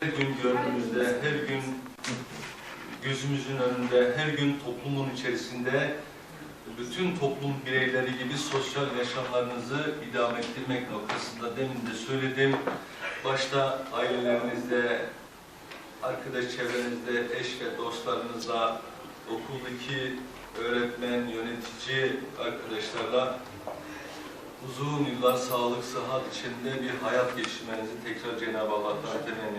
Her gün gördüğümüzde, her gün gözümüzün önünde, her gün toplumun içerisinde bütün toplum bireyleri gibi sosyal yaşamlarınızı idam ettirmek noktasında demin de söyledim. Başta ailelerinizde, arkadaş çevrenizde, eş ve dostlarınızla, okuldaki öğretmen, yönetici arkadaşlarla uzun yıllar sağlık, sıhhat içinde bir hayat geçirmenizi tekrar Cenab-ı Allah'tan temenni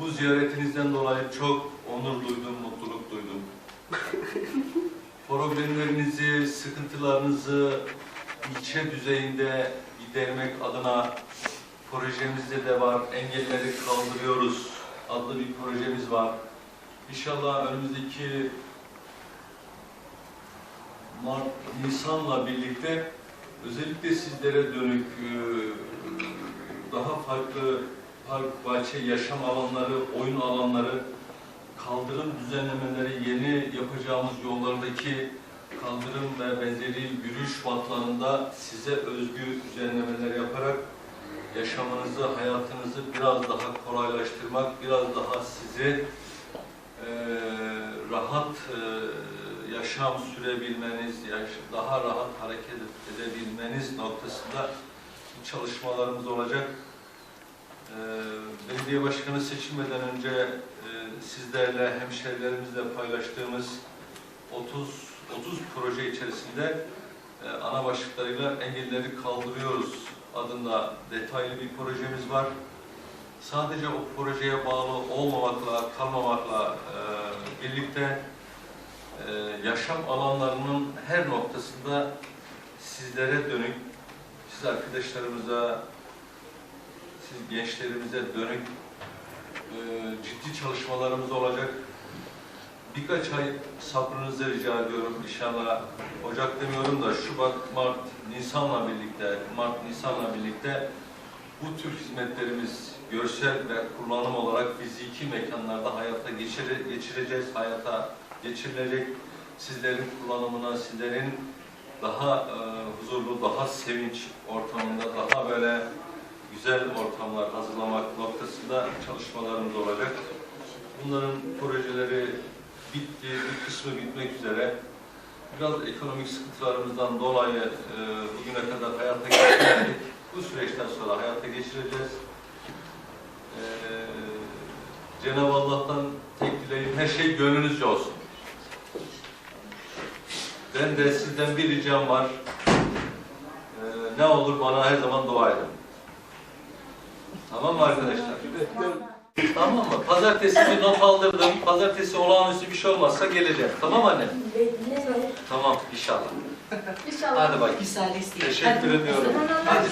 bu ziyaretinizden dolayı çok onur duydum, mutluluk duydum. Problemlerinizi, sıkıntılarınızı ilçe düzeyinde gidermek adına projemizde de var. Engelleri kaldırıyoruz adlı bir projemiz var. İnşallah önümüzdeki Mart, Nisan'la birlikte özellikle sizlere dönük e, daha farklı park, bahçe, yaşam alanları, oyun alanları, kaldırım düzenlemeleri, yeni yapacağımız yollardaki kaldırım ve benzeri yürüyüş bantlarında size özgü düzenlemeler yaparak yaşamınızı, hayatınızı biraz daha kolaylaştırmak, biraz daha sizi e, rahat e, yaşam sürebilmeniz, yaş- daha rahat hareket edebilmeniz noktasında çalışmalarımız olacak. E, belediye başkanı seçilmeden önce e, sizlerle, hemşehrilerimizle paylaştığımız 30 30 proje içerisinde e, ana başlıklarıyla engelleri kaldırıyoruz adında detaylı bir projemiz var. Sadece o projeye bağlı olmamakla, kalmamakla e, birlikte e, yaşam alanlarının her noktasında sizlere dönük, siz arkadaşlarımıza, siz gençlerimize dönük e, ciddi çalışmalarımız olacak. Birkaç ay sabrınızı rica ediyorum inşallah. Ocak demiyorum da Şubat, Mart, Nisan'la birlikte, Mart, Nisan'la birlikte bu tür hizmetlerimiz görsel ve kullanım olarak fiziki mekanlarda hayata geçire, geçireceğiz, hayata geçirilecek. Sizlerin kullanımına, sizlerin daha e, huzurlu, daha sevinç ortamında, daha böyle güzel ortamlar hazırlamak noktasında çalışmalarımız olacak. Bunların projeleri bitti, bir kısmı bitmek üzere. Biraz ekonomik sıkıntılarımızdan dolayı e, bugüne kadar hayata geçiremedik. Bu süreçten sonra hayata geçireceğiz. E, Cenab-ı Allah'tan tek dileğim her şey gönlünüzce olsun. Ben de sizden bir ricam var. E, ne olur bana her zaman dua edin. Tamam mı arkadaşlar? Tamam mı? Pazartesi bir not aldırdım. Pazartesi olağanüstü bir şey olmazsa geleceğim. Tamam anne? Tamam inşallah. İnşallah. Hadi bak. Müsaade isteyin. Teşekkür ediyorum. Hadi.